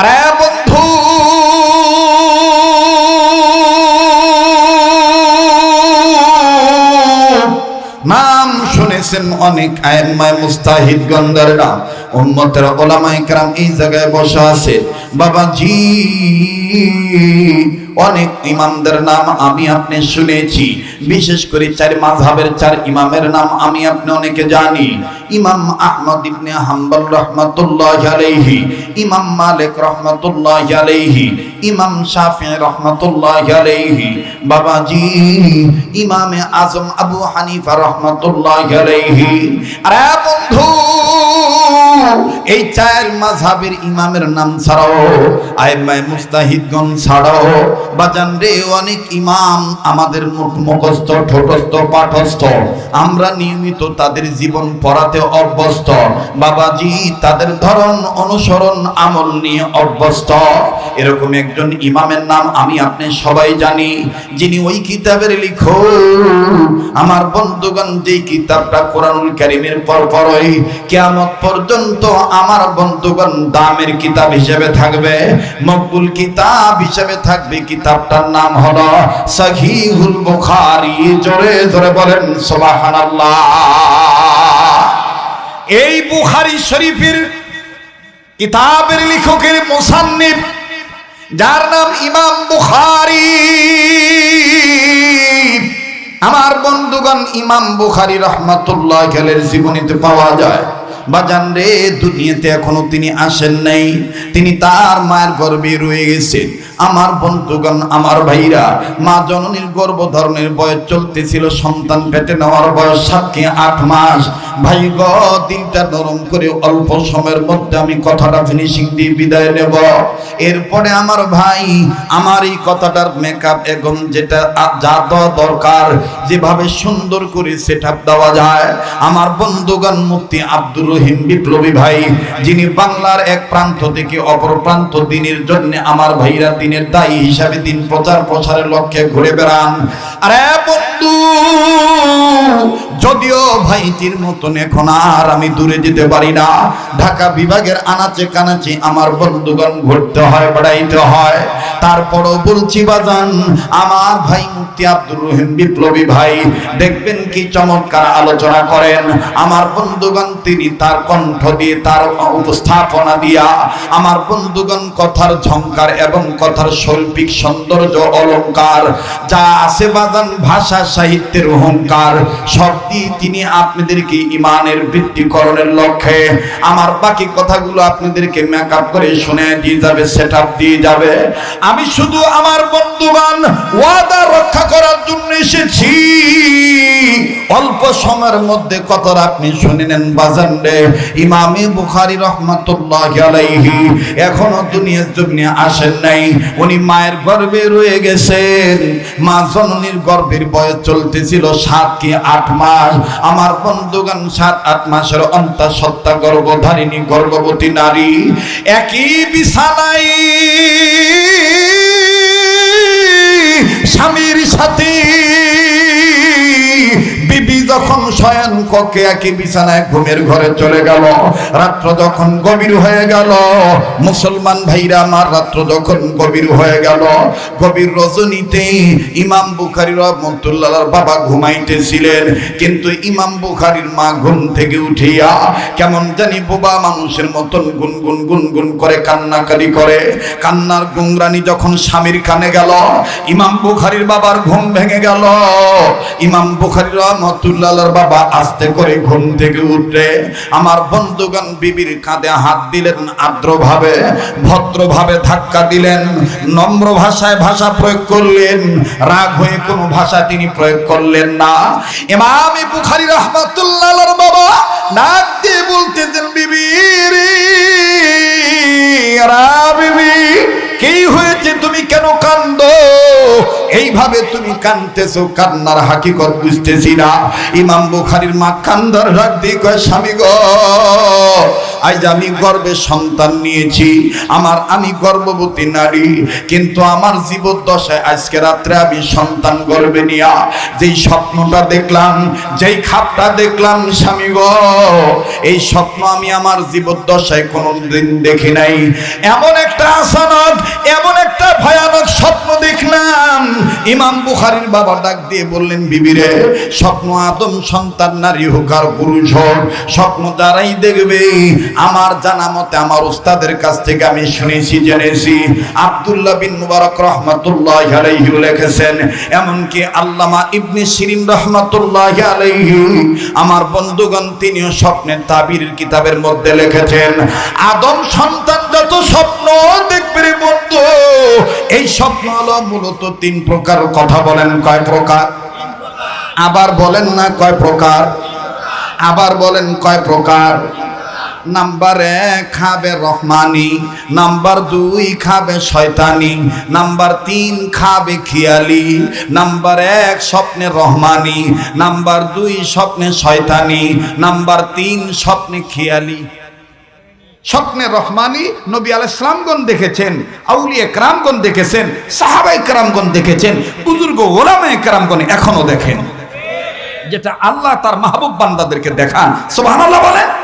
আরে বন্ধু। নাম শুনেছেন অনেক আয়মায় মুস্তাহিদ গন্ডার নাম উম্মতের ওলামায়ে কেরাম এই জায়গায় বসা আছে। বাবাজি। অনেক ইমামদের নাম আমি আপনি শুনেছি। বিশেষ করে চার মাযহাবের চার ইমামের নাম আমি আপনি অনেকে জানি। ইমাম আহমদ ইবনে হাম্বল রহমাতুল্লাহ আলাইহি, ইমাম মালিক রহমাতুল্লাহ আলাইহি, ইমাম শাফিঈ রহমাতুল্লাহ আলাইহি, বাবাজি, ইমামে আজম আবু হানিফা রহমাতুল্লাহ আলাইহি। আরে বন্ধু এই চার মাযহাবের ইমামের নাম ছাড়াও, আইমায়ে মুস্তাহিদগণ ছাড়াও, বাজান রে অনেক ইমাম আমাদের মুখ মুখস্থ, ঠোঁটস্থ, পাঠস্থ। আমরা নিয়মিত তাদের জীবন পড়াতে অভ্যস্ত। বাবাজি, তাদের ধরন, অনুসরণ, আমল নিয়ে অভ্যস্ত। এরকম একজন ইমামের নাম আমি আপনি সবাই জানি, যিনি ওই কিতাবের লিখো আমার বন্ধুগণ যে কিতাবটা কোরআনুল কারিমের পর পরই কিয়ামত পর্যন্ত আমার বন্ধুগণ দামের কিতাব হিসেবে থাকবে, মকবুল কিতাব হিসেবে থাকবে। কিতাবটার নাম হলো সহিহুল বুখারী। জোরে জোরে বলেন, সুবহানাল্লাহ। এই বুখারী শরীফের কিতাবের লেখকের মুসান্নিফ, যার নাম ইমাম বুখারী। আমার বন্ধুগণ, ইমাম বুখারী রহমাতুল্লাহ গেলের জীবনীতে পাওয়া যায়। বাজান রে দুনিয়াতে এখনও তিনি আসেন নাই। তিনি তার মায়ের গর্বে রয়ে গেছেন। আমার বন্ধুগণ, আমার ভাইরা, মা জননীর গর্ভধারণের বয়স চলতেছিল, সন্তান পেটে নেওয়ার বয়স সাত কি আট মাস। ভাই গ, দিনটা নরম করে অল্প সময়ের মধ্যে আমি কথাটা ফিনিশিং দিয়ে বিদায় নেব। এরপরে আমার ভাই, আমার এই কথাটার মেকআপ এখন যেটা যা দেওয়া দরকার, যেভাবে সুন্দর করে সেট দেওয়া যায়। আমার বন্ধুগণ, মুফতি আব্দুর রহিম বিপ্লবী ভাই, যিনি বাংলার এক প্রান্ত থেকে অপর প্রান্ত দিনের জন্য আমার ভাইরা দিনের দায়ী হিসাবে দিন প্রচার প্রসারের লক্ষ্যে ঘুরে বেড়ান। আরে বন্ধু! যদিও ভাইটির মতন এখন আর আমি দূরে যেতে পারি না। ঢাকা বিভাগের আনাচে কানাচে আমার বন্ধুগণ ঘুরতে হয়, বেড়াইতে হয়। তারপরও বলছি, বাজান, আমার ভাই মুক্তি আব্দুর রহিম বিপ্লবী ভাই, দেখবেন কি চমৎকার আলোচনা করেন। আমার বন্ধুগণ তিনি তার কণ্ঠ দিয়ে, তার উপস্থাপনা দিয়া, আমার বন্ধুগণ কথার ঝংকার এবং কথার শৈল্পিক সৌন্দর্য অলংকার। যা আছে বাজান, ভাষা, সাহিত্যের অহংকার, সব তিনি আপনাদেরকে ইমানের বৃদ্ধিকরণের লক্ষ্যে আমার বাকি কথাগুলো আপনাদেরকে মেকআপ করে শুনে দিয়ে যাবে সেট দিয়ে যাবে। আমি শুধু আমার বন্ধুগণ ওয়াদা রক্ষা করার জন্য এসেছি। অল্প সময়ের মধ্যে কথাটা আপনি শুনে নেন বাজান রে ইমামে বুখারী রহমাতুল্লাহ আলাইহি এখনও দুনিয়ার জমিনে আসেন নাই। উনি মায়ের গর্ভে রয়ে গেছেন। মা জননীর গর্ভের বয়স চলতেছিল সাত কি আট মাস। আমার বন্ধুগণ সাত, আট মাসের অন্তা সত্তা গর্ভধারিণী, গর্ভবতী নারী, একই বিছানায় স্বামীর সাথে বিবি যখন শয়ন কক্ষে একই বিছানায় ঘুমের ঘরে চলে গেল, রাত্র যখন গভীর হয়ে গেল, মুসলমান ভাইরা আমার রাত্র যখন গভীর হয়ে গেল, গভীর রজনীতে ইমাম বুখারী রহমতুল্লাহর বাবা ঘুমাইতেছিলেন, কিন্তু ইমাম বুখারীর মা ঘুম থেকে উঠিয়া কেমন জানি বোবা মানুষের মতন গুনগুন গুনগুন করে কান্নাকারি করে। কান্নার গুংরানি যখন স্বামীর কানে গেল, ইমাম বুখারীর বাবার ঘুম ভেঙে গেল। ইমাম বুখারী রহমতুল্লাহর বাবা আস্তে করে ঘুম থেকে উঠে আমার বন্ধুগণ বিবির কাঁধে হাত দিলেন, আর্দ্রভাবে, ভদ্রভাবে ধাক্কা দিলেন, নম্র ভাষায় ভাষা প্রয়োগ করলেন, রাগ হয়ে কোনো ভাষা তিনি প্রয়োগ করলেন না। ইমাম বুখারী রহমতুল্লাহর বাবা নাক দিয়ে বলতেছেন, বিবি রা বিবি কি হয়েছে তুমি কেন কান্দ? এইভাবে তুমি কানতেছো, কান্নার হাকিকত বুঝতেছি না। ইমাম বুখারির মা কান্দার রাগ দিয়ে কয়, স্বামী গো আজ আমি গর্বে সন্তান নিয়েছি। আমার আমি গর্ভবতী নারী, কিন্তু আমার জীবদ্দশায় আজকে রাত্রে আমি সন্তান গর্বে নিয়া যেই স্বপ্নটা দেখলাম, যেই খাপটা দেখলাম, স্বামী গো, এই স্বপ্ন আমি আমার জীবদ্দশায় কোনোদিন দেখি নাই। এমন একটা আসানত, এমন একটা ভয়ানক স্বপ্ন দেখলাম। ইমাম বুখারির বাবা ডাক দিয়ে বললেন বিবিরে স্বপ্ন আদম সন্তান, নারী হোক আর পুরুষ হোক, স্বপ্ন দ্বারাই দেখবে আমার জানা মতে আমার উস্তাদের কাছ থেকে আমি শুনেছি, জেনেছি। আব্দুল্লাহ বিন মুবারক রহমাতুল্লাহ আলাইহি লিখেছেন, এমনকি আল্লামা ইবনে শিরিন রহমাতুল্লাহ আলাইহি আমার বন্ধুগণ তিনিও স্বপ্নের তাবির কিতাবের মধ্যে লিখেছেন, আদম সন্তান যত স্বপ্ন দেখবে বন্ধু, এই স্বপ্ন হলো মূলত তিন প্রকার কথা বলেন, কয় প্রকার? আবার বলেন না কয় প্রকার? আবার বলেন কয় প্রকার? নাম্বার এক খাবে রহমানি, নাম্বার দুই খাবে শয়তানি, নাম্বার তিন খাবে খিয়ালি, নাম্বার এক স্বপ্নে রহমানি, নাম্বার দুই স্বপ্নে শয়তানি, নাম্বার তিন স্বপ্নে খিয়ালি। স্বপ্নে রহমানি নবী আলাইসলামগণ দেখেছেন, আউলিয়া একরামগণ দেখেছেন, সাহাবা একরামগণ দেখেছেন, বুজুর্গ ওলামা একরামগণ এখনও দেখেন। যেটা আল্লাহ তার মাহবুব বান্দাদেরকে দেখান। সুবহানাল্লাহ বলেন।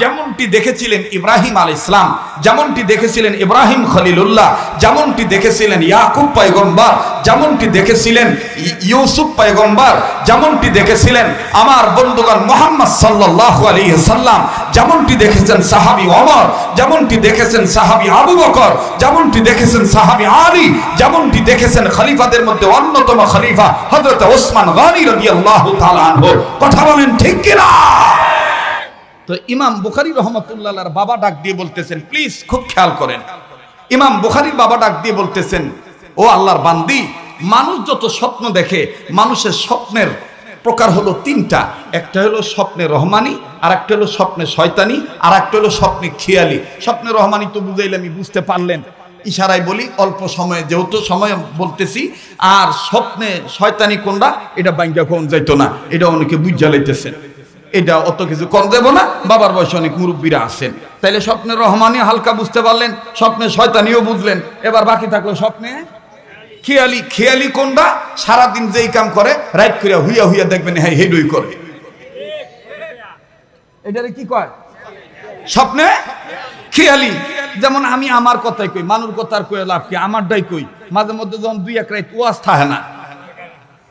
যেমনটি দেখেছিলেন ইব্রাহিম আল ইসলাম যেমনটি দেখেছিলেন ইব্রাহিম খলিলুল্লাহ, যেমনটি দেখেছিলেন ইয়াকুব পয়গম্বর, যেমনটি দেখেছিলেন ইউসুফ পয়গম্বর, যেমনটি দেখেছিলেন আমার বন্ধুগণ মোহাম্মদ সাল্লাল্লাহু আলাইহি সাল্লাম, যেমনটি দেখেছেন সাহাবি অমর যেমনটি দেখেছেন সাহাবি আবু বকর, যেমনটি দেখেছেন সাহাবি আলী, যেমনটি দেখেছেন খলিফাদের মধ্যে অন্যতম খলিফা হযরত ওসমান গনি তাআলা আনহু। কথা বলেন ঠিক কিনা? তো ইমাম বুখারি রহমতুল্লাহ বাবা ডাক দিয়ে বলতেছেন, প্লিজ খুব খেয়াল করেন। ইমাম বুখারির বাবা ডাক দিয়ে বলতেছেন, ও আল্লাহর বান্দি, মানুষ যত স্বপ্ন দেখে, মানুষের স্বপ্নের প্রকার হলো তিনটা। একটা হলো স্বপ্নে রহমানি আর একটা হলো স্বপ্নে শয়তানি আর একটা হলো স্বপ্নে খেয়ালি। স্বপ্নে রহমানি তো বুঝাইলে আমি বুঝতে পারলেন। ইশারায় বলি, অল্প সময়ে, যেহেতু সময় বলতেছি, আর স্বপ্নে শয়তানি কোনটা? এটা ব্যাংকে কোন যাইতো না, এটা অনেকে বুঝা লাইতেছেন। এটা অত কিছু কম দেব না। বাবার বয়সে অনেক মুরব্বীরা আছেন। তাইলে স্বপ্নের রহমানি হালকা বুঝতে পারলেন স্বপ্নে শয়তানিও বুঝলেন। এবার বাকি থাকল স্বপ্নে। খেয়ালি খেয়ালি কোনটা? সারাদিন যেই কাম করে, রাইট করিয়া হুইয়া হুইয়া দেখবেন হ্যাঁ হেডই করে। এটারে কি কয়? স্বপ্নে? খেয়ালি। যেমন আমি আমার কথাই কই মানুষ কথার কই লাভ কি? আমারটাই কই। মাঝে মধ্যে যখন দুই এক রাত ওয়াজ থাকে না,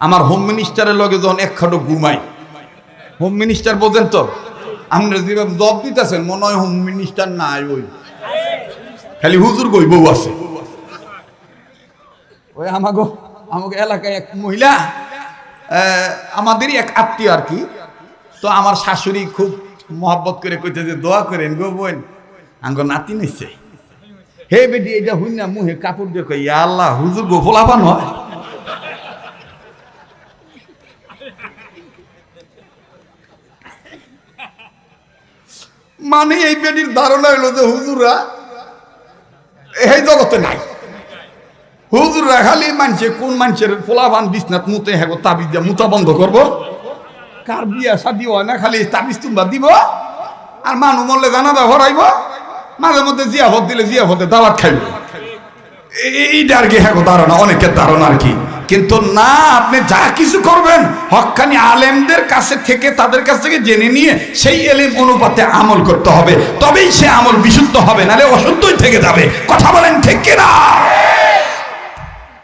আমার হোম মিনিস্টারের লগে যখন এক খাটো ঘুমাই হোম মিনিস্টার বোঝেন তো আমরা যেভাবে জব দিতেছেন, মনে হয় হোম মিনিস্টার নাই ওই। খালি হুজুর গই বউ আছে। ওই আমাগো আমাকে এলাকায় এক মহিলা আমাদেরই এক আত্মীয় আর কি। তো আমার শাশুড়ি খুব মহব্বত করে কইতে যে, দোয়া করেন গো বোন, আঙ্গ নাতি নিচ্ছে হে বেটি, এটা হুই না মুহে কাপড় দিয়ে কই, "ইয়া আল্লাহ, হুজুর গো ফোলাপান হয়। মানে এই বেটির ধারণা হলো যে হুজুরা এই জগতে নাই। হুজুরা খালি মানছে, কোন মানুষের পোলাবান বিছনাত মুতে হ্যাঁ তাবিজ দিয়া মুতা বন্ধ করব? কার বিয়া শাদি হয় না, খালি তাবিজ তুমবা দিব? আর মানুষ মরলে জানাজা ভরাইব মাঝে মধ্যে জিয়াফত দিলে জিয়াফতে দাওয়াত খাইব। এইটা আর কি হ্যাঁ ধারণা? অনেকের ধারণা আর কি। কিন্তু না, আপনি যা কিছু করবেন হক্কানি আলেমদের কাছে থেকে, তাদের কাছ থেকে জেনে নিয়ে সেই এলেম অনুপাতে আমল করতে হবে। তবেই সে আমল বিশুদ্ধ হবে নালে অশুদ্ধই থেকে যাবে। কথা বলেন ঠিক কিনা?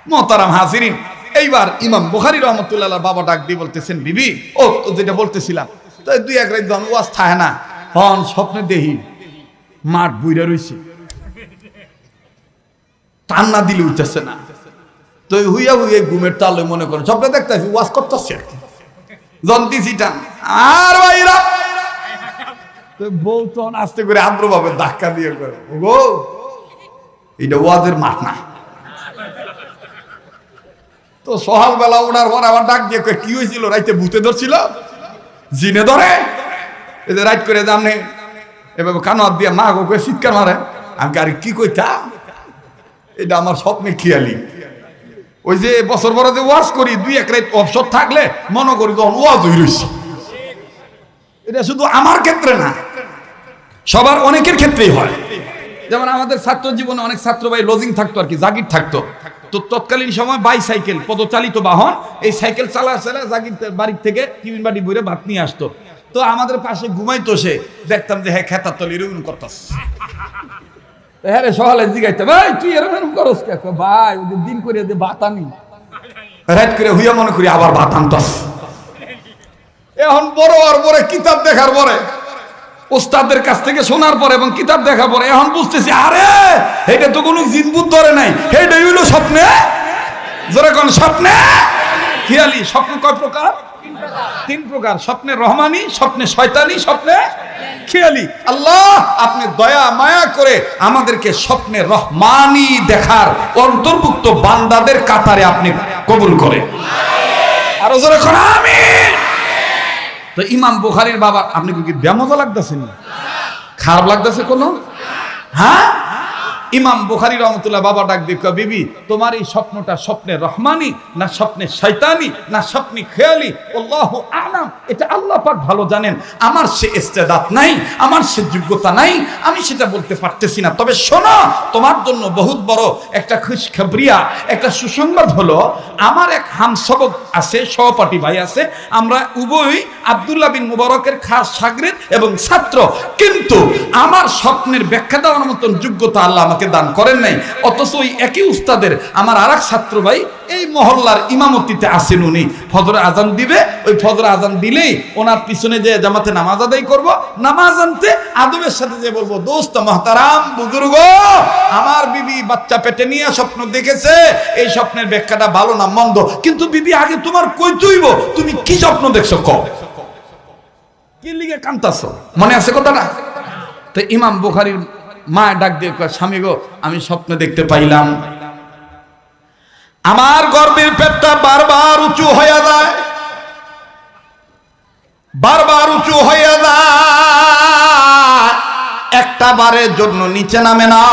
মোহতারাম হাসিরিন এইবার ইমাম বুখারি রহমতুল্লাহ বাবা ডাক দিয়ে বলতেছেন, বিবি, ও যেটা বলতেছিলাম, তো দুই এক রাত ওয়াজ থাকে না। হন, স্বপ্নে দেহি মাঠ বুইরা রইছে। টান্না দিলে উঠতেছে না। তো হুইয়া হুইয়া ঘুমের তালে মনে করেন, স্বপ্নে দেখতেছি, ওয়াজ করতেছে। আর কি জন্তিছি টান আর ভাইরা! তো বউ তখন আস্তে করে আদ্রভাবে ধাক্কা দিয়ে করে গো এটা ওয়াজের মাঠ না। তো সকালবেলা ওনার পর আবার ডাক দিয়ে কি হয়েছিল? রাইতে ভূতে ধরছিল? জিনে ধরে। যে রাইট করে জামনে এভাবে কানো হাত দিয়ে মা গো করে চিৎকার মারে। আমি আরে কি কইতা? এটা আমার স্বপ্নে খেয়ালি। ওই যে বছর বড় যে ওয়াশ করি, দুই এক রাত অবসর থাকলে মনে করি তখন ওয়াজ হয়ে রয়েছে এটা শুধু আমার ক্ষেত্রে না, সবার অনেকের ক্ষেত্রেই হয়। যেমন আমাদের ছাত্র জীবনে অনেক ছাত্র ভাই লজিং থাকতো আর কি, জাগির থাকতো। তো তৎকালীন সময় বাইসাইকেল পদচালিত বাহন, এই সাইকেল চালা চালা জাগির বাড়ির থেকে টিফিন বাড়ি বইরে ভাত নিয়ে আসতো। তো আমাদের পাশে ঘুমাইতো সে, দেখতাম যে হ্যাঁ খেতার তলি এরকম করতাস হ্যাঁ রে সকালে জিগাইতে ভাই, তুই এরকম করস কে? ভাই, ওদের দিন করে দে ভাত আনি রাত করে হুইয়া মনে করি আবার ভাত আনতাস এখন বড় আর বড় কিতাব দেখার পরে ওস্তাদের কাছ থেকে শোনার পরে এবং কিতাব দেখার পরে এখন বুঝতেছি, আরে এটা তো কোনো জিনবুত ধরে নাই। এইটাই হইল স্বপ্নে। জোরে কোন, স্বপ্নে। খেয়ালি, স্বপ্ন কয় প্রকার? তিন প্রকার। স্বপ্নে রহমানি, স্বপ্নে শয়তানি, স্বপ্নে খেয়ালি। আল্লাহ, আপনি দয়া, মায়া করে আমাদেরকে স্বপ্নে রহমানি দেখার অন্তর্ভুক্ত বান্দাদের কাতারে আপনি কবুল করে আরও জোরে আমিন। তো ইমাম বুখারির বাবা, আপনি কি ব্যামজা লাগতেছে না খারাপ লাগতেছে কোনো? হ্যাঁ? ইমাম বুখারি রহমতুল্লাহ বাবা ডাক কয়, বিবি তোমার এই স্বপ্নটা স্বপ্নে রহমানি না স্বপ্নে শয়তানি না স্বপ্নে খেয়ালি? আল্লাহ আলাম এটা আল্লাহ পাক ভালো জানেন। আমার সে ইস্তেদাত নাই আমার সে যোগ্যতা নাই আমি সেটা বলতে পারতেছি না। তবে শোনো তোমার জন্য বহুত বড় একটা খুশখবরিয়া একটা সুসংবাদ হলো আমার এক হামসবক আছে সহপাঠী ভাই আছে আমরা উভয়ই আব্দুল্লাহ বিন মুবারকের খাস সাগরেদ এবং ছাত্র। কিন্তু আমার স্বপ্নের ব্যাখ্যা দেওয়ার মতন যোগ্যতা আল্লাহ আমাকে দান করেন নাই। অথচ ওই একই উস্তাদের আমার আর এক ছাত্র ভাই এই মহল্লার ইমামতিতে আসেন উনি। ফজর আজান দিবে, ওই ফজর আজান দিলেই ওনার পিছনে যে জামাতে নামাজ আদায় করব, নামাজ আনতে আদবের সাথে যে বলব, দোস্ত মহতারাম, বুজুর্গ, আমার বিবি বাচ্চা পেটে নিয়ে স্বপ্ন দেখেছে, এই স্বপ্নের ব্যাখ্যাটা ভালো না মন্দ। কিন্তু বিবি আগে তোমার কই তুইব? তুমি কি স্বপ্ন দেখছ ক? কি লিগে কান্তাছ মনে আছে কথাটা? তো ইমাম বুখারির মা ডাক দিয়ে কয়, স্বামী গো আমি স্বপ্ন দেখতে পাইলাম। আমার গর্বের পেটটা বারবার উঁচু হয়ে যায়। বারবার উঁচু হয়ে যায়। একটা বারের জন্য নিচে নামে না।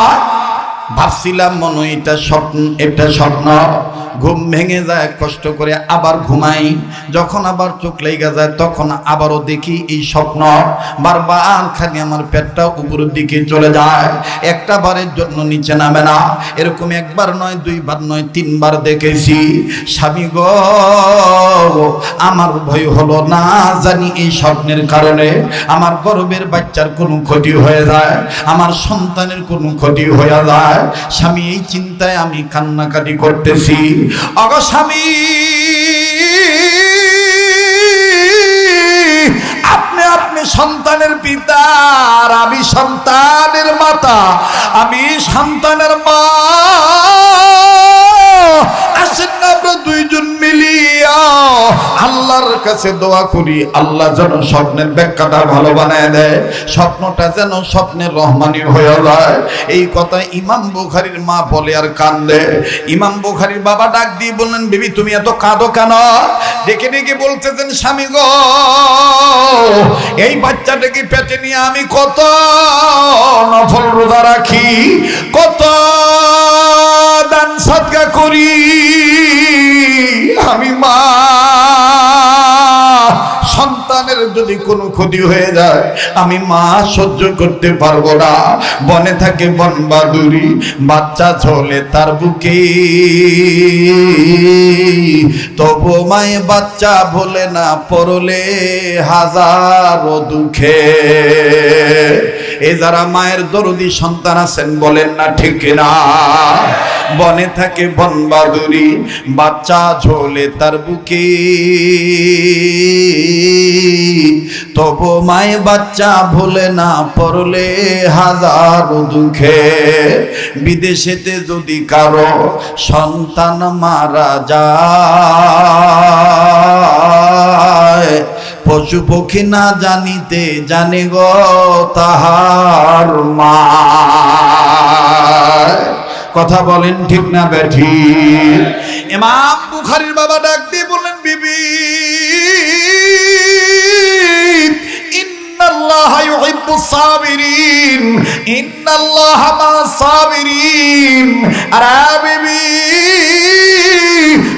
ভাবছিলাম মনে এটা স্বপ্ন এটা স্বপ্ন। ঘুম ভেঙে যায়, কষ্ট করে আবার ঘুমাই। যখন আবার চোখ লেগে যায়, তখন আবারও দেখি এই স্বপ্ন। বারবার খালি আমার পেটটা উপরের দিকে চলে যায়। একটা বারের জন্য নিচে নামে না। এরকম একবার নয়, দুইবার নয়, তিনবার দেখেছি। স্বামী গো, আমার ভয় হলো না জানি এই স্বপ্নের কারণে। আমার গর্বের বাচ্চার কোনো ক্ষতি হয়ে যায়, আমার সন্তানের কোনো ক্ষতি হয়ে যায়। স্বামী, এই চিন্তায় আমি কান্নাকাটি করতেছি। অগ স্বামী, আপনি আপনি সন্তানের পিতা আর আমি সন্তানের মাতা। আমি সন্তানের মা। আল্লাহর কাছে দোয়া করি, আল্লাহ যেন স্বপ্নের ব্যাখ্যাটা ভালো বানায় দেয়, স্বপ্নটা যেন স্বপ্নের রহমানি হয়ে যায়। এই কথা ইমাম বুখারির মা বলে আর কান্দে। ইমাম বুখারির বাবা ডাক দিয়ে বললেন, বিবি, তুমি এত কাঁদো কেন? ডেকে ডেকে বলতেছেন, স্বামী গো, এই বাচ্চাটাকে পেটে নিয়ে আমি কত নফল রোজা রাখি, কত দান সদকা করি। আমি মা সন্তানের যদি কোনো ক্ষতি হয়ে যায়, আমি মা সহ্য করতে পারব না। বনে থাকে বন বাদুরি, বাচ্চা ঝোলে তার বুকে। তবু মায়ে বাচ্চা ভোলে না, পরলে হাজারো দুঃখে। এ যারা মায়ের দরদি সন্তান আছেন বলেন না ঠিক না বনে থাকে বন বাদুরি, বাচ্চা ঝোলে তার বুকে। তবু মায়ে বাচ্চা ভুলে না পড়লে হাজার দুঃখে। বিদেশেতে যদি কারও সন্তান মারা যায়, পশু পক্ষী না জানিতে জানে গো তাহার মা। কথা বলেন ঠিক না ব্যাঠি। এমাম বুখারির বাবা ডাক দিয়ে বললেন বিবি আর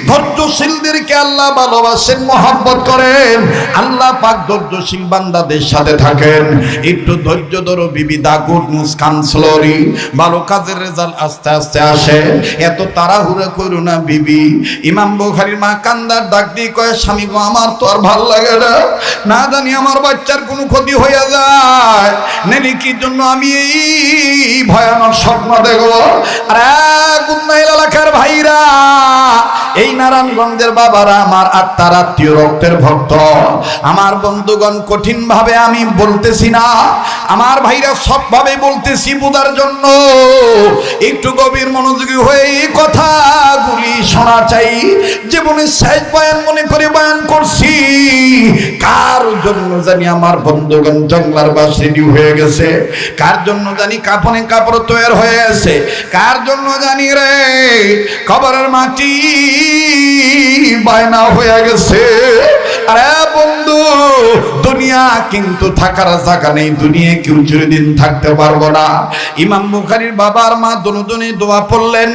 ধৈর্যশীলদেরকে আল্লাহ ভালোবাসেন, মহাব্বত করেন। আল্লাহ পাক ধৈর্যশীল বান্দাদের সাথে থাকেন। একটু ধৈর্য ধরো বিবি দা গুড নিউজ কাউন্সিলরি ভালো কাজের রেজাল্ট আস্তে আস্তে আসে। এত তাড়াহুড়া করো না বিবি। ইমাম বুখারীর মা কান্দার ডাক দিয়ে কয়, স্বামী গো, আমার তো আর ভালো লাগে না। না জানি আমার বাচ্চার কোনো ক্ষতি হইয়া যায়। নেনি কি জন্য আমি এই ভয়ানক স্বপ্ন দেখব? আরে গুন্নাইল এলাকার ভাইরা এই নারায়ণগঞ্জের বাবারা আমার আত্মার আত্মীয় রক্তের ভক্ত। আমার বন্ধুগণ কঠিন ভাবে আমি বলতেছি না। আমার ভাইরা সবভাবে বলতেছি বুদার জন্য। একটু গভীর মনোযোগী হয়ে এই কথাগুলি শোনা চাই। জীবনে শেষ বয়ান মনে করে বয়ান করছি। কার জন্য জানি আমার বন্ধুগণ জঙ্গলার বাস রেডি হয়ে গেছে? কার জন্য জানি কাপনে কাপড় তৈরি হয়ে গেছে? কার জন্য জানি রে খবরের মাটি বায়না হয়ে গেছে। আরে বন্ধু, দুনিয়া কিন্তু থাকার জায়গা নেই দুনিয়া কেউ চিরদিন থাকতে পারব না। ইমাম বুখারির বাবার মা দুজনে দোয়া পড়লেন,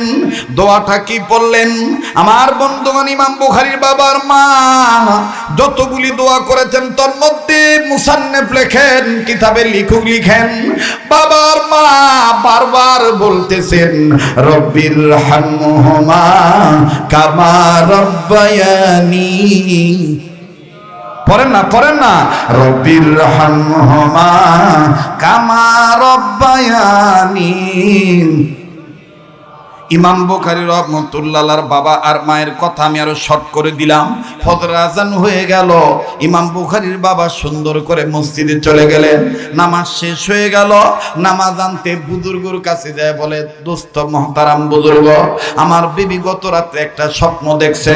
দোয়াটা কি পড়লেন? আমার বন্ধুগণ, ইমাম বুখারির বাবার মা যতগুলি দোয়া করেছেন তোর মধ্যে মুসান্নেফ লেখেন, কিতাবে লিখুক লিখেন, বাবার মা বারবার বলতেছেন, রব্বির হামহুমা কামা রব্বায়ানি পড়েন না পড়েন না। রব্বির রহমা কামা রব্বায়ানি। ইমাম বুখারী রহমতুল্লাহর বাবা আর মায়ের কথা আমি আরও শর্ট করে দিলাম। ফজর আজান হয়ে গেল। ইমাম বুখারীর বাবা সুন্দর করে মসজিদে চলে গেলেন। নামাজ শেষ হয়ে গেল। নামাজ আনতে বুজুর্গর কাছে যায় বলে, দোস্ত মহতারাম বুজুর্গ, আমার বিবি গত রাত্রে একটা স্বপ্ন দেখছে।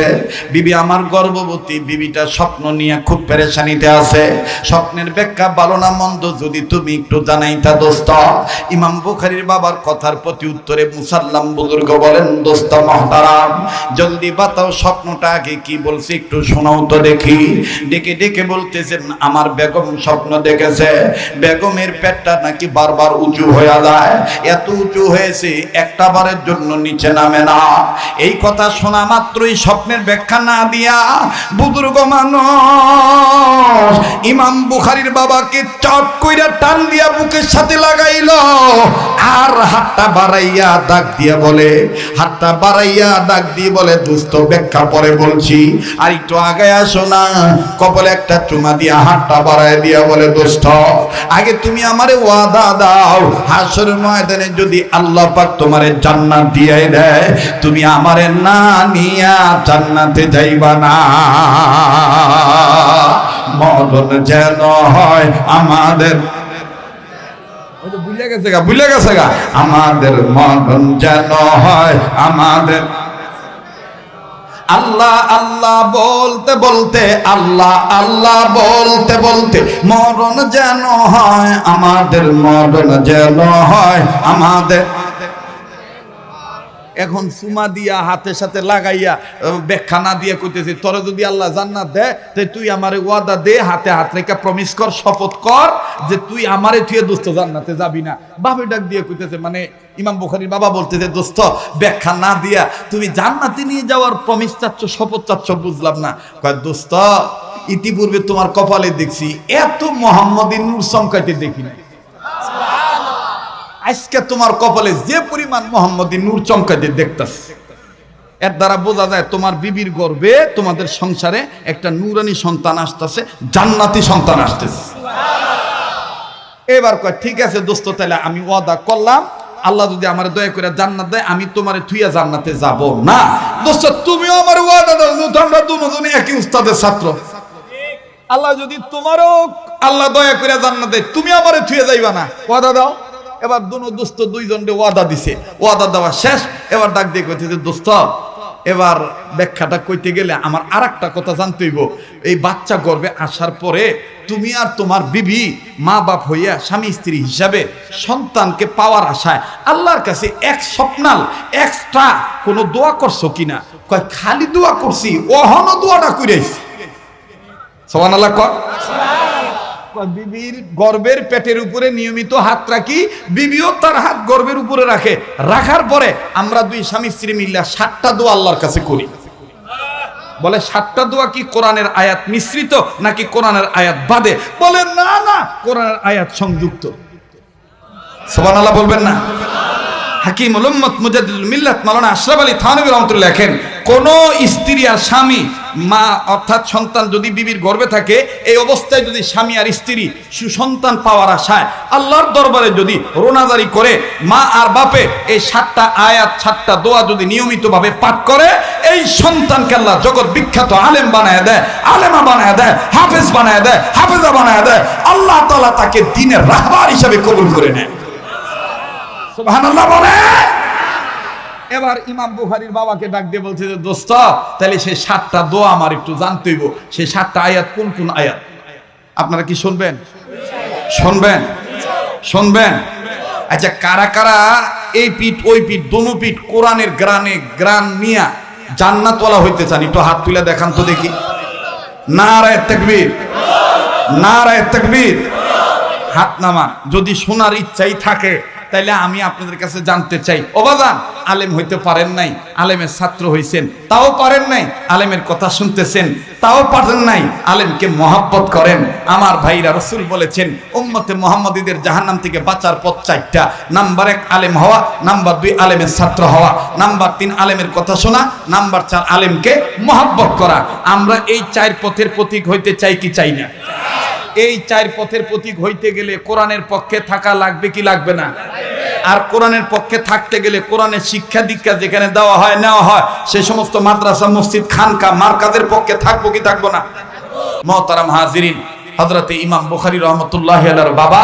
বিবি আমার গর্ভবতী, বিবিটা স্বপ্ন নিয়ে খুব পেরেশানিতে আছে। স্বপ্নের ব্যাখ্যা ভালো না মন্দ যদি তুমি একটু জানাইতা দোস্ত। ইমাম বুখারীর বাবার কথার প্রতি উত্তরে মুসাল্লাম বুজুর্গ বলেন, দোস্ত মহতারাম, জলদি বাতাও স্বপ্নটা আগে কি বলছে একটু শোনাও তো দেখি। ডেকে ডেকে বলতেছেন, আমার বেগম স্বপ্ন দেখেছে, বেগমের পেটটা নাকি বারবার উঁচু হয়ে যায়। এত উঁচু হয়েছে, একটা বারের জন্য নিচে নামে না। এই কথা শোনা মাত্রই স্বপ্নের ব্যাখ্যা না দিয়া বুজুর্গ মানুষ ইমাম বুখারির বাবাকে চট কইরা টান দিয়া বুকের সাথে লাগাইল, আর হাতটা বাড়াইয়া দাগ দিয়া বলে হাতটা বাড়াইয়া ডাক দিয়ে বলে দুস্থ ব্যাখ্যা পরে বলছি। আর একটু আগে আসো না। কপালে একটা চুমা দিয়া হাতটা বাড়াই দিয়া বলে দুস্থ আগে তুমি আমারে ওয়াদা দাও। হাসর ময়দানে যদি আল্লাহ পাক তোমারে জান্নাত দিয়ে দেয়, তুমি আমারে না নিয়া জান্নাতে যাইবা না। মরণ যেন হয় আমাদের ভুলে গেছে গা আমাদের মরণ যেন হয়, আমাদের আল্লাহ আল্লাহ বলতে বলতে, আল্লাহ আল্লাহ বলতে বলতে মরণ যেন হয়, আমাদের মরণ যেন হয়, আমাদের এখন সুমা দিয়া হাতের সাথে লাগাইয়া ব্যাখ্যা না দিয়ে কইতেছি, তোরে যদি আল্লাহ জান্নাত দেয়, তে তুই আমারে ওয়াদা দে, হাতে হাত রেখে প্রমিস কর, শপথ কর যে তুই আমারে তুই দোস্ত জান্নাতে যাবি না। বাপে ডাক দিয়ে কইতেছে মানে ইমাম বুখারীর বাবা বলতেছে, দোস্ত, ব্যাখ্যা না দিয়া তুমি জান্নাতে নিয়ে যাওয়ার প্রমিস চাচ্ছ, শপথ চাচ্ছ, বুঝলাম না। কয়, দোস্ত, ইতিপূর্বে তোমার কপালে দেখছি, এত মোহাম্মদিন নূর চমকাইতে দেখি না আজকে তোমার কপালে যে পরিমাণ মোহাম্মদী নূর চমকাতে দেখতাস এর দ্বারা বোঝা যায় তোমার বিবির গর্বে তোমাদের সংসারে একটা নূরানি সন্তান আসতেছে, জান্নাতি সন্তান আসতেছে। এবার কয়, ঠিক আছে দোস্ত, তাহলে আমি ওয়াদা করলাম, আল্লাহ যদি আমার দয়া করে জান্নাত দেয়, আমি তোমারে থুইয়া জান্নাতে যাব না। দোস্ত, তুমিও আমার ওয়াদা দাও আমরা দুজনে একই উস্তাদের ছাত্র। আল্লাহ যদি তোমারও, আল্লাহ দয়া করে জান্নাত দেয়, তুমি আমারে থুয়ে যাইবা না। ওয়াদা দাও। এবার দুনো দোস্ত দুইজনকে ওয়াদা দিছে। ওয়াদা দেওয়া শেষ, এবার ডাক দিয়ে কইতেছে দোস্ত এবার ব্যাখ্যাটা কইতে গেলে আমার আর একটা কথা জানতে হইব। এই বাচ্চা গর্বে আসার পরে তুমি আর তোমার বিবি মা বাপ হইয়া স্বামী, স্ত্রী হিসাবে সন্তানকে পাওয়ার আশায় আল্লাহর কাছে এক স্বপ্নাল, এক্সট্রা কোনো দোয়া করছ কিনা? কয়, খালি দোয়া করছি, অহন দোয়াটা কইরাইছি। সবান আল্লাহ কর বিবির গর্বের পেটের উপরে নিয়মিত হাত রাখি, বিবিও তার হাত গর্বের উপরে রাখে। রাখার পরে আমরা দুই স্বামী স্ত্রী মিল্লা সাতটা দোয়া আল্লাহর কাছে করি। বলে, সাতটা দোয়া কি কোরআনের আয়াত মিশ্রিত নাকি কোরআনের আয়াত বাদে? বলে, না না, কোরআনের আয়াত সংযুক্ত। সোবান আল্লাহ বলবেন না? হাকিম উলম্মত মুজাদ্দিদুল মিল্লাত মাওলানা আশরাফ আলী থানবী রহমতুল্লাহ লেখেন, কোন স্ত্রী আর স্বামী মা অর্থাৎ সন্তান যদি বিবির গর্বে থাকে, এই অবস্থায় যদি স্বামী আর স্ত্রী সুসন্তান পাওয়ার আশায় আল্লাহর দরবারে যদি রোনাজারি করে, মা আর বাপে এই সাতটা আয়াত, সাতটা দোয়া যদি নিয়মিতভাবে পাঠ করে, এই সন্তানকে আল্লাহ জগৎ বিখ্যাত আলেম বানায় দেয়, আলেমা বানায় দেয়, হাফেজ বানায় দেয়, হাফেজা বানায় দেয়, আল্লাহ তালা তাকে দিনের রাহবার হিসাবে কবুল করে নেয়। সুবহানাল্লাহ বলে এবার ইমাম বুখারির বাবাকে ডাক দিয়ে বলছে যে, দোস্ত, তাহলে সেই সাতটা দোয়া আমার একটু জানতে হইব। সেই সাতটা আয়াত কোন কোন আয়াত? আপনারা কি শুনবেন? শুনবেন? শুনবেন? আচ্ছা কারা কারা এই পিঠ, ওই পিঠ, দোনো পিঠ কোরআনের গ্রানে গ্রান নিয়া জান্নাতওয়ালা হইতে চান, একটু হাত তুলে দেখান তো দেখি। নারায় তাকবীর। নারায় তাকবীর। হাত নামান। যদি শোনার ইচ্ছাই থাকে তাইলে আমি আপনাদের কাছে জানতে চাই। ওবাদান আলেম হইতে পারেন নাই, আলেমের ছাত্র হইছেন, তাও পারেন নাই, আলেমের কথা শুনতেছেন, তাও পারেন নাই, আলেমকে মহাব্বত করেন। আমার ভাইরা রসুল বলেছেন, উম্মতে মোহাম্মদীদের জাহান্নাম থেকে বাঁচার পথ চারটা। নাম্বার এক, আলেম হওয়া, নাম্বার দুই, আলেমের ছাত্র হওয়া। নাম্বার তিন, আলেমের কথা শোনা। নাম্বার চার, আলেমকে মহাব্বত করা। আমরা এই চার পথের প্রতীক হইতে চাই কি চাই না? এই চার পথের প্রতীক হইতে গেলে কোরআনের পক্ষে থাকা লাগবে কি লাগবে না? আর কোরআনের পক্ষে থাকতে গেলে কোরআনের শিক্ষা দীক্ষা যেখানে দেওয়া হয়, নেওয়া হয়, সে সমস্ত মাদ্রাসা, মসজিদ, খানকা, মার্কাজের পক্ষে থাকব কি থাকব না? মহতারাম হাজিরিন হজরতে ইমাম বুখারি রহমতুল্লাহ বাবা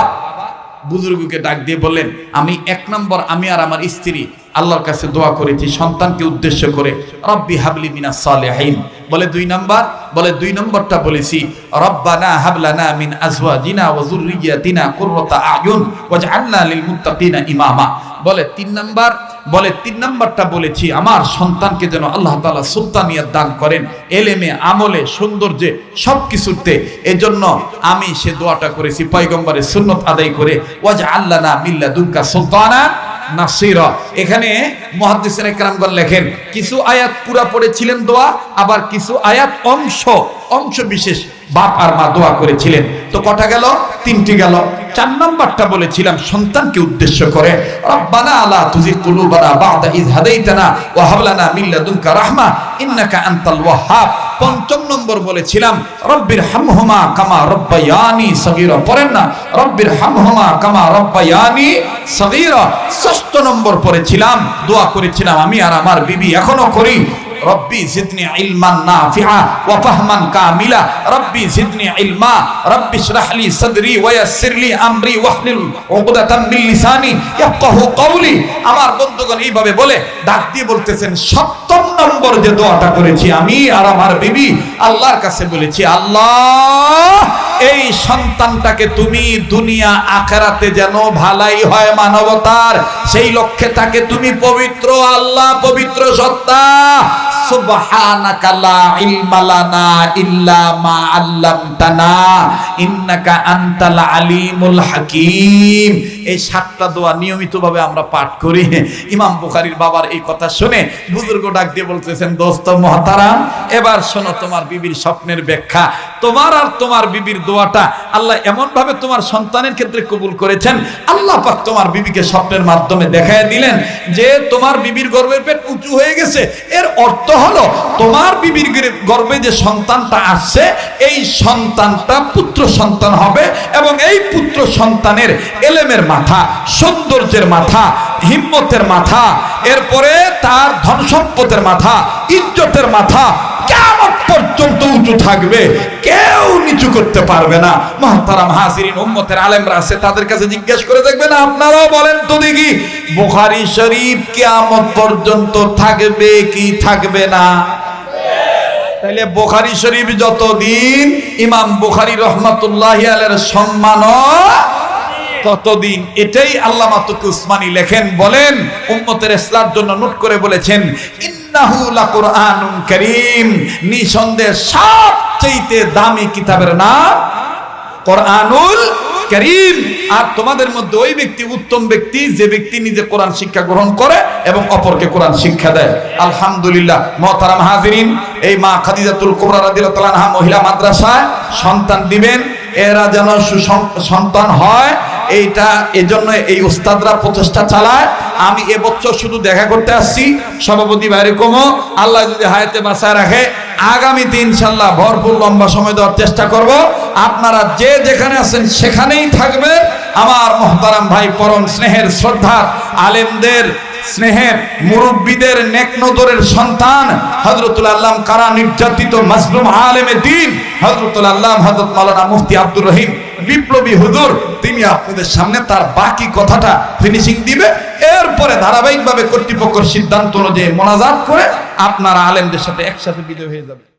বুজুর্গকে ডাক দিয়ে বললেন, আমি এক নম্বর, আমি আর আমার স্ত্রী আল্লাহর কাছে দোয়া করেছি সন্তানকে উদ্দেশ্য করে, রব্বি হাবলি মিনা সালেহিন। বলে দুই নাম্বার, বলে দুই নম্বরটা বলেছি, রব্বানা হাবলানা মিন আজওয়াজিনা ওয়া যুররিয়াতিনা কুররাতা আয়ুন ওয়াজআলনা লিল মুত্তাকিনা ইমামা। বলে তিন নাম্বার, বলে তিন নাম্বারটা বলেছি, আমার সন্তানকে যেন আল্লাহ তাআলা সুলতানিয়াত দান করেন, এলেমে, আমলে, সৌন্দর্যে সব কিছুতে এজন্য আমি সে দোয়াটা করেছি, পয়গম্বরের সুন্নত আদায় করে, ওয়াজআলনা মিল্লাদুনকা সুলতানা নাসিরা। এখানে মহাদিসের একরামগণ লেখেন কিছু আয়াত পুরা পড়েছিলেন দোয়া আবার কিছু আয়াত অংশ অংশ বিশেষ বাপ আর মা দোয়া করেছিলেন। তো কটা গেল? তিনটি গেল। চার নাম্বারটা বলেছিলাম, সন্তানকে উদ্দেশ্য করে, রব্বানা আলা তুজি কুলুবানা বাদা ইজ হাদাইতানা ওয়া হাব লানা মিন লাদুনকা রাহমা ইন্নাকা আনতাল ওয়াহ্হাব পঞ্চম নম্বর বলেছিলাম রব্বির হামহুমা কামা রব্বায়ানি সগীরা। পড়েন না রব্বির হামহুমা কামা রব্বায়ানি সগীরা। ষষ্ঠ নম্বর পড়েছিলাম, দোয়া করেছিলাম, আমি আর আমার বিবি এখনও করি। রব্বি জিদনি ইলমান নাফিআ ওয়া ফাহমান কামিলা। রব্বি জিদনি ইলমা। রব্বি ইশরাহ লি সাদরি ওয়া ইয়াসসির লি আমরি ওয়াহলিল উকদাতাম মিন লিসানি ইয়াফকাহু কওলি। আমার বন্ধুগণ এইভাবে বলে, ডাক দিয়ে বলতেছেন, সপ্তম নম্বর যে দোয়াটা করেছি আমি আর আমার বিবি, আল্লাহর কাছে বলেছি, আল্লাহ, এই সন্তানটাকে তুমি দুনিয়া আখেরাতে যেন ভালাই হয় মানবতার। সেই লক্ষ্যে তাকে তুমি পবিত্র আল্লাহ, পবিত্র সত্তা সুবহানাকা লা ইলমা লানা ইল্লা মা আল্লামতানা, ইন্নাকা আনতাল আলিমুল হাকিম। এই সাতটা দোয়া নিয়মিতভাবে আমরা পাঠ করি। ইমাম বুখারীর বাবার এই কথা শুনে বুজুর্গ ডাক দিয়ে বলতেছেন, দোস্ত মহতারাম, এবার শোনো তোমার বিবির স্বপ্নের ব্যাখ্যা। তোমার আর তোমার বিবির দোয়াটা আল্লাহ এমন ভাবে তোমার সন্তানের ক্ষেত্রে কবুল করেছেন, আল্লাহ পাক তোমার বিবিকে স্বপ্নের মাধ্যমে দেখায় দিলেন যে তোমার বিবির গর্ভের পেট উঁচু হয়ে গেছে। এর অর্থ হলো, তোমার বিবির গর্ভে যে সন্তানটা আসছে, এই সন্তানটা পুত্র সন্তান হবে এবং এই পুত্র সন্তানের এলেমের মাথা, সৌন্দর্যের মাথা, হিম্মতের মাথা, এরপরে তার ধন সম্পদের মাথা, ইজ্জতের মাথা কেমন পর্যন্ত উঁচু থাকবে, কেউ নিচু করতে পারবে না। মহতারাম হাজিরিন, উম্মতের আলেমরা আছে, তাদের কাছে জিজ্ঞেস করে দেখবেন, আপনারাও বলেন তো দেখি, বুখারি শরীফ কিয়ামত পর্যন্ত থাকবে কি থাকবে না? তাইলে বুখারি শরীফ যতদিন ইমাম বুখারি রহমাতুল্লাহ আলের সম্মান ততদিন এটাই আল্লামা তুকি উসমানী লেখেন, বলেন, উম্মতের ইসলার জন্য নোট করে বলেছেন নিঃসন্দেহে সবচেয়ে দামি কিতাবের নাম কোরআনুল আর তোমাদের মধ্যে ওই ব্যক্তি উত্তম ব্যক্তি, যে ব্যক্তি কোরআন শিক্ষা গ্রহণ করে এবং অপরকে কোরআন শিক্ষা দেয়। আলহামদুলিল্লাহ এই মা খাদিজাতুল কুবরা মহিলা মাদ্রাসায় সন্তান দিবেন। এরা যেন সন্তান হয় এইটা, এজন্য এই উস্তাদরা প্রচেষ্টা চালায়। আমি এবছর শুধু দেখা করতে আসছি। সভাপতি বাইরে কমো, আল্লাহ যদি হায়াতে বাঁচায় রাখে, আগামীতে ইনশাল্লাহ ভরপুর লম্বা সময় দেওয়ার চেষ্টা করব। আপনারা যে যেখানে আছেন সেখানেই থাকবেন। আমার মহতারাম ভাই পরম স্নেহের শ্রদ্ধার আলেমদের স্নেহের মুরব্বীদের নেকনদরের সন্তান হজরতুল আল্লাহ কারা নির্যাতিত মাসলুম আলেমে দিন? হজরতুল আল্লাহ হজরত মালানা মুফতি আব্দুর রহিম বিপ্লবী হুজুর, তিনি আপনাদের সামনে তার বাকি কথাটা ফিনিশিং দিবে। এরপরে ধারাবাহিকভাবে কর্তৃপক্ষের সিদ্ধান্ত অনুযায়ী মোনাজাত করে আপনারা আলেমদের সাথে একসাথে বিদায় হয়ে যাবে